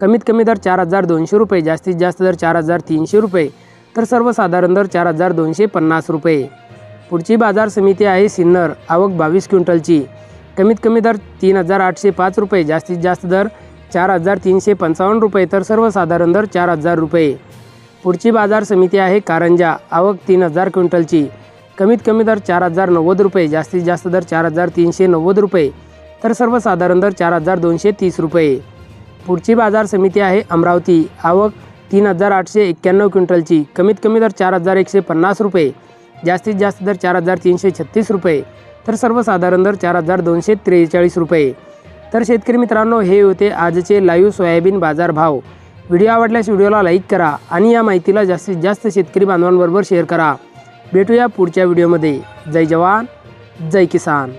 कमीत कमी दर चार हजार दोनशे रुपये जास्तीत जास्त दर चार हजार तीनशे रुपये तर सर्वसाधारण दर चार हजार दोनशे पन्नास रुपये. पुढची बाजार समिती आहे सिन्नर आवक बावीस क्विंटलची. कमीत कमी दर तीन हजार आठशे पाच रुपये जास्तीत जास्त दर चार हजार तीनशे पंचावन्न रुपये तर सर्वसाधारण दर चार हजार रुपये. पुढची बाजार समिती आहे कारंजा आवक तीन हजार क्विंटलची. कमीत कमी दर चार हजार नव्वद रुपये जास्तीत जास्त दर चार हजार तीनशे नव्वद रुपये तर सर्वसाधारण दर चार हजार दोनशे तीस रुपये. पुढची बाजार समिती आहे अमरावती. आवक तीन हजार आठशे एक्क्याण्णव क्विंटलची. कमीत कमी दर चार हजार एकशे पन्नास रुपये. जास्तीत जास्त दर चार हजार तीनशे छत्तीस रुपये. तर सर्वसाधारण दर चार हजार दोनशे त्रेचाळीस रुपये. तर शेतकरी मित्रांनो हे होते आजचे लाईव्ह सोयाबीन बाजार भाव व्हिडिओ आवडल्यास व्हिडिओला लाईक करा आणि या माहितीला जास्तीत जास्त शेतकरी बांधवांबरोबर शेअर करा. भेटूया पुढच्या व्हिडिओमध्ये. जय जवान जय किसान.